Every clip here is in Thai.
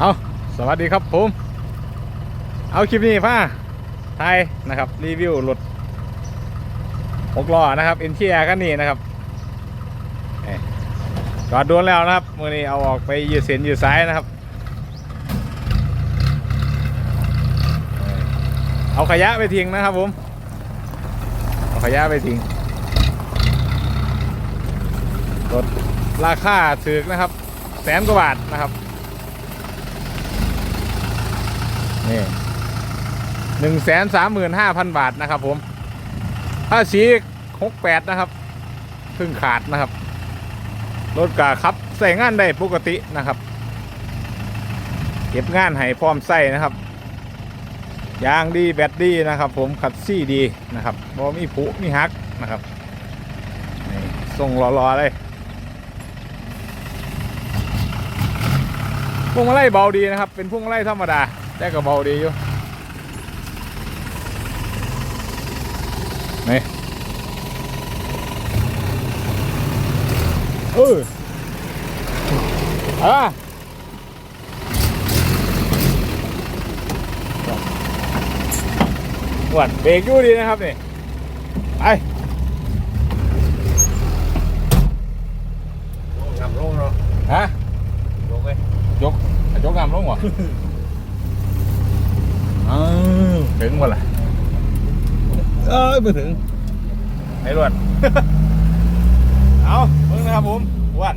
เอาสวัสดีครับผม เอาคลิปนี้พ่าไทยนะครับ รีวิวรถหกล้อนะครับเอ็นทีอาร์กันนี่นะครับจอดโดนแล้วนะครับมื่อนี้เอาออกไปยืดเส้นยืดสายนะครับ เอาขยะไปทิ้งนะครับผม เอาขยะไปทิ้งรถราคาถือนะครับ แสนกว่าบาทนะครับ นี่หนึ่งแสนสามหมื่นห้าพันบาทนะครับผมภาษีหกแปดนะครับเพิ่งขาดนะครับ รถกาครับใส่งานได้ปกตินะครับ เก็บงานให้พร้อมใส่นะครับยางดีแบตดีนะครับ ผมขัดซี่ดีนะครับบ่มีผุมีฮักนะครับส่งรอๆเลยพวงมาลัยเบาดีนะครับ เป็นพวงมาลัยธรรมดา แต่ก็เบาดีอยู่นี่เอออะหวนเบรกอยู่ดีนะครับนี่ไปกลับลงเนาะฮะลงไหมยกยกนำลงเหรออ้าว ถึงหมดละเอ้ยมาถึงไอ้รวด เอาเพิ่งนะครับผมอ้วน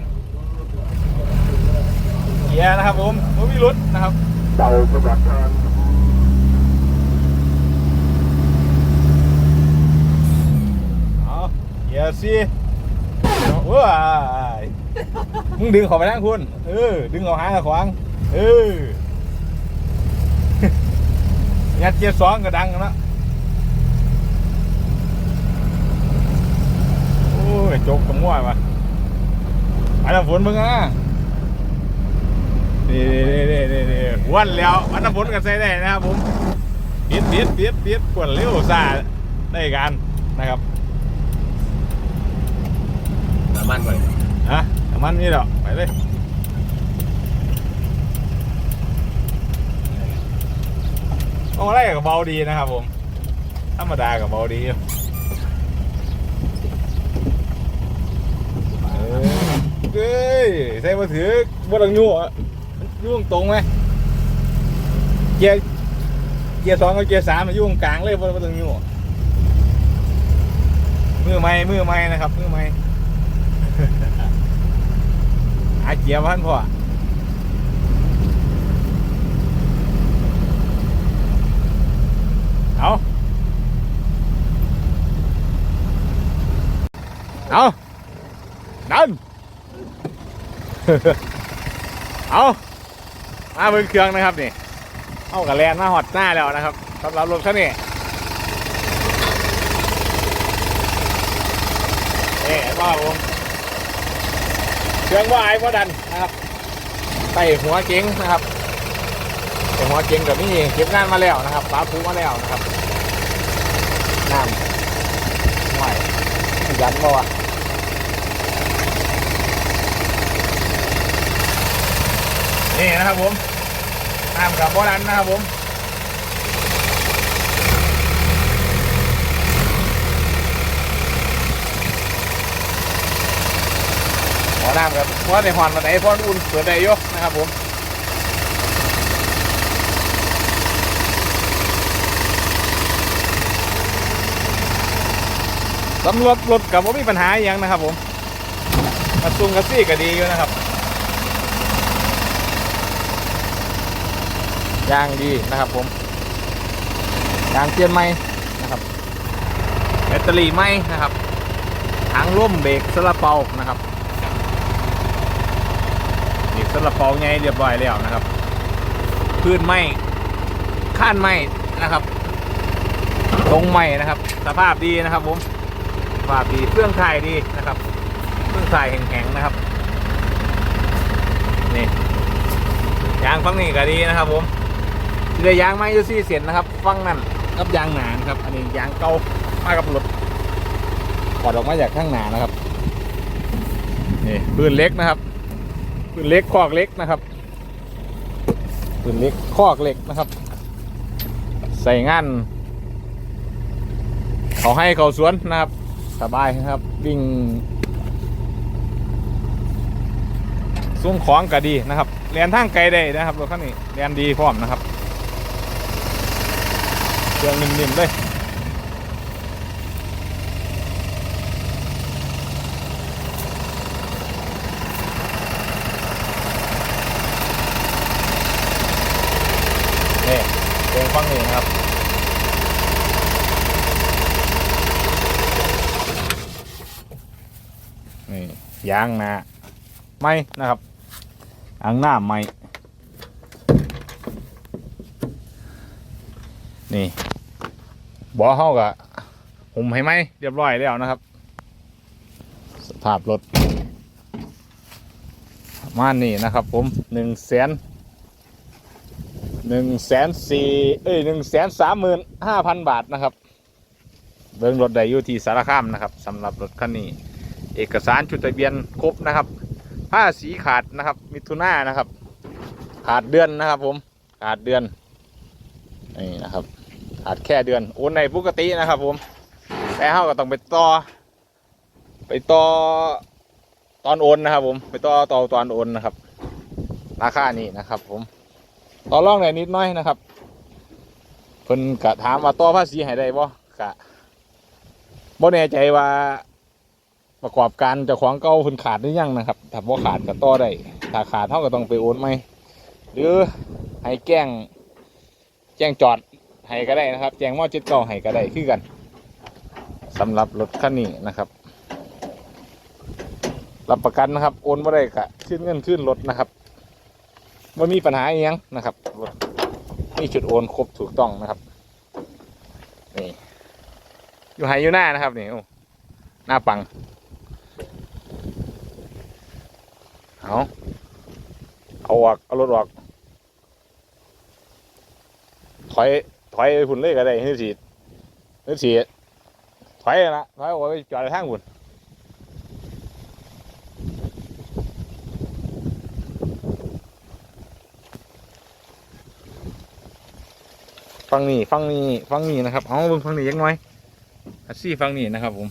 เกียร์นะครับผมไม่มีรถนะครับเตาสำหรับทางเอาเกียร์ซีว้ายมึงดึงเขาไปทางคุณ เออ ดึงเขาหางกับขวาง เออ ยัดเกียร์สองก็ดังกันละโอ้ยจกกับมั่วมาไปน้ำฝนมึงอะนี่นี่นี่นี่นี่วันแล้วอันน้ำฝนกันใส่ได้นะครับผมเปียดเปียดเปียดเปียดกวนเร็วซาได้กันนะครับน้ำมันไปฮะน้ำมันนี่เด้อไปเลย โอ้ไรกับเบาดีนะครับผม ธรรมดากับเบาดีเอ้ยใส่มาถือบ่ต้องยู่อะยุ่งตรงไหมเกียร์เกียร์สองกับเกียร์สามมันยุ่งกลางเลยบ่บ่ต้องยู่มือไม้มือไม้นะครับมือไม้หาเกียร์พันพ่อ เอาเอาดันเอามาเบิ่งเครื่องนะครับนี่เอากับแลนมาหอดหน้าแล้วนะครับสำหรับรถคันนี้เอ๊ะว่าผมเครื่องว่าไอ้พ่อดันนะครับใส่หัวเก๋งนะครับ ใส่หัวเก๋งกับนี่เก็บงานมาแล้วนะครับฝาผูมาแล้วนะครับน้ำห่วยยันบ่วะนี่นะครับผมน้ำกับพ่อดันนะครับผมหอน้ำครับเพราะในหอนมาไหนพราะอุ่นเปิดได้ยกนะครับผม สำรวจรถกับว่ามีปัญหาอย่างนะครับผมกระซุงกระซี่ก็ดีอยู่นะครับยางดีนะครับผมยางเปลี่ยนใหม่นะครับแบตเตอรี่ใหม่นะครับถังร่มเบรกสลับเปานะครับเบรกสลับเปาไงเรียบร้อยแล้วนะครับพื้นไหมข้านไหมนะครับ ตรงไหมนะครับ สภาพดีนะครับผม ฝาปีเครื่องถ่ายดีนะครับเครื่องถ่ายแข็งๆนะครับนี่ยางฟังนี่ก็ดีนะครับ ผมเรือยางไม้ยูซี่เสียนนะครับฟังนั่นกับยางหนานครับ อันนี้ยางเก่ามากับรถถอดออกมาจากข้างหนานะครับนี่ปืนเล็กนะครับปืนเล็กคอกเล็กนะครับปืนเล็กคอกเหล็กนะครับ ใส่งานเขาให้เขาสวนนะครับ สบายนะครับวิ่งส่งของก็ดีนะครับเรียนทางไกลได้นะครับรถคันนี้เรียนดีพร้อมนะครับเครื่องนิ่มๆเลย นี่เดินฟังนี่นะครับ นี่ ยางนาไม้นะครับอ่างหน้าไม้นี่บอเฮากะหุ่มให้ไหมเรียบร้อยแล้วนะครับ สภาพรถมาณนี้นะครับ ผมหนึ่งแสนหนึ่งแสนสี่เอ้ยหนึ่งแสนสามหมื่นห้าพันบาทนะครับ เบิ้งรถได้อยู่ที่สารคามนะครับสำหรับรถคันนี้ เอกสารชุดทะเบียนครบนะครับ ผ้าสีขาดนะครับ มิถุนานะครับ ขาดเดือนนะครับผมขาดเดือนนี่นะครับ ขาดแค่เดือนโอนในปกตินะครับผมแต่เฮาก็ต้องไปต่อ ไปต่อตอนโอนนะครับ ผมไปต่อต่อตอนโอนนะครับราคานี้นะครับ ผมต่อรองหน่อยนิดหน้อยนะครับเพิ่นกะถามว่าต่อภาษีให้ได้บ่กะบ่แน่ใจว่า ประกอบการเจ้าของเก่าเพิ่นขาดหรือยังนะครับถ้าบ่ขาดก็ต่อได้ถ้าขาดเท่าก็ต้องไปโอนใหมหรือให้แจ้งแจ้งจอดให้ก็ได้นะครับ แจ้งมอจิตเก่าให้ก็ได้คือกันสำหรับรถคันนี้นะครับ รับประกันนะครับ โอนบ่ได้ก็ขึ้นเงินขึ้นรถนะครับไม่มีปัญหาอหยังนะครับรถมีจุดโอนครบถูกต้องนะครับนี่อยู่ไหอยู่หน้านะครับนี่โอ้หน้าปัง เอาเอาออกเอารถออก ถอย ถอยไปพุ่นเลยก็ได้นี่สินี่สิถอยนะถอยออกไปจอดทางพุ่นฟังนี่ฟังนี่ฟังนี่นะครับเอาเบิ่งฟังนี่ยังน้อยอัดซี่ฟังนี่นะครับผม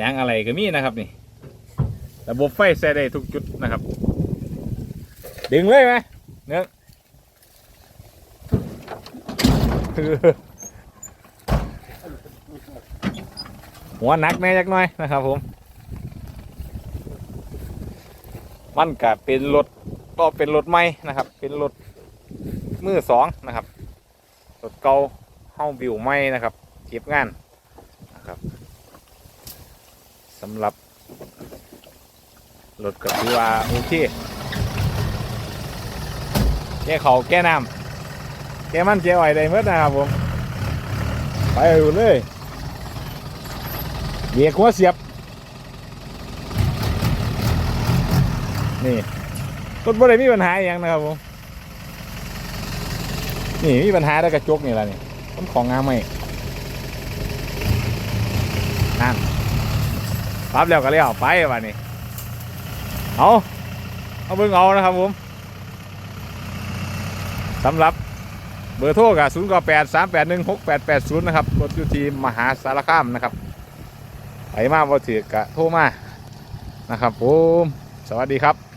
ยางอะไรก็มีนะครับนี่ ระบบไฟใส่ได้ทุกจุดนะครับ ดึงเลยไหมเนื้อหัวหนักแน่จักหน่อยนะครับผม มันก็เป็นรถก็เป็นรถใหม่นะครับ เป็นรถมือสองนะครับรถเก่าเฮ้าบิวใหม่นะครับเก็บงานนะครับสำหรับ รถก็ถือว่าโอเคแก้เขาแก้น้ำแก้มันแก้อ่อยได้เมื่อนะครับผมไปอยู่เลยเบียกหัวเสียบ นี่รถบ่ได้มีปัญหาอย่างนะครับผมนี่มีปัญหาได้กระจกนี่แหละนี่ต้นของงามไหมนั่นปั๊บแล้วก็เลี้ยวไปวันนี้ เอาเอาเบิ่งเอานะครับผมสำหรับเบอร์โทรกับ0 9 8 3 8 1 6 8 8 0นะครับรถยูทีมหาสารคามนะครับไปมาบ่ถือกะโทรมานะครับผม สวัสดีครับ